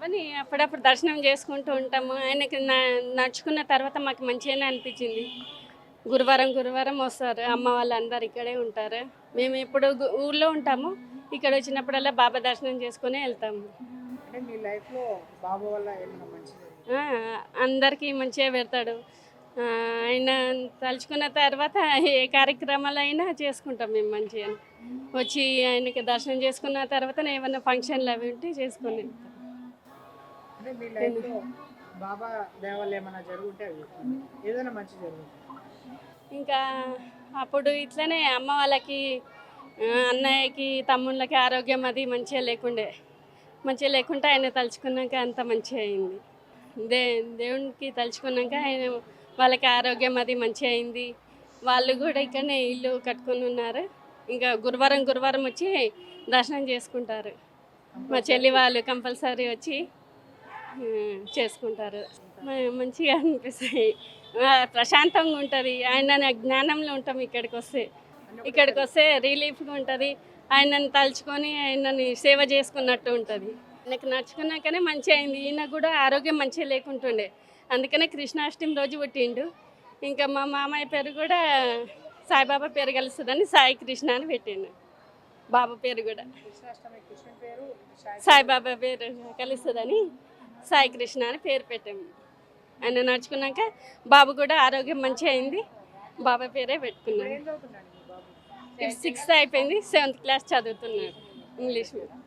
బాబాని అప్పుడప్పుడు దర్శనం చేసుకుంటూ ఉంటాము. ఆయనకి నడుచుకున్న తర్వాత మాకు మంచిగానే అనిపించింది. గురువారం గురువారం వస్తారు. అమ్మ వాళ్ళందరూ ఇక్కడే ఉంటారు. మేము ఎప్పుడు గు- ఊర్లో ఉంటాము. ఇక్కడ వచ్చినప్పుడల్లా బాబా దర్శనం చేసుకుని వెళ్తాము. అందరికీ మంచిగా పెడతాడు. ఆయన తలుచుకున్న తర్వాత ఏ కార్యక్రమాలు అయినా చేసుకుంటాం మేము మంచిగా. వచ్చి ఆయనకి దర్శనం చేసుకున్న తర్వాత ఏమైనా ఫంక్షన్లు అవి ఉంటే చేసుకుని వెళ్తాం. అంటే మీ లైఫ్లో బాబా దేవాలు ఏమైనా జరుగుంటే అవి ఏదైనా మంచి జరుగుతుంది. ఇంకా అప్పుడు ఇట్లనే అమ్మ వాళ్ళకి ఆ, అన్నయ్యకి తమ్ముళ్ళకి ఆరోగ్యం అది మంచిగా లేకుండే మంచిగా లేకుంటే ఆయన తలుచుకున్నాక అంత మంచిగా అయింది. దే దేవునికి తలుచుకున్నాక ఆయన వాళ్ళకి ఆరోగ్యం అది మంచిగా అయింది. వాళ్ళు కూడా ఇక్కడనే ఇల్లు కట్టుకుని ఉన్నారు. ఇంకా గురువారం గురువారం వచ్చి దర్శనం చేసుకుంటారు. మా చెల్లి వాళ్ళు కంపల్సరీ వచ్చి చేసుకుంటారు. మంచిగా అనిపిస్తాయి. ప్రశాంతంగా ఉంటుంది. ఆయన జ్ఞానంలో ఉంటాం ఇక్కడికి వస్తే ఇక్కడికి వస్తే రిలీఫ్గా ఉంటుంది. ఆయనని తలుచుకొని ఆయనని సేవ చేసుకున్నట్టు ఉంటుంది. ఆయనకు నడుచుకున్నాకనే మంచి అయింది. ఈయన కూడా ఆరోగ్యం మంచిగా లేకుంటుండే. అందుకనే కృష్ణాష్టమి రోజు పుట్టిండు. ఇంకా మా మామయ్య పేరు కూడా సాయిబాబా పేరు కలుస్తుందని సాయి కృష్ణ అని పెట్టిండు. బాబా పేరు కూడా. సాయిబాబా పేరు కలుస్తుందని సాయి కృష్ణ అని పేరు పెట్టాము ఆయన నడుచుకున్నాక బాబు కూడా ఆరోగ్యం మంచిగా అయింది. బాబా పేరే పెట్టుకున్నాను. సిక్స్త్ అయిపోయింది. సెవెంత్ క్లాస్ చదువుతున్నాడు. English medium.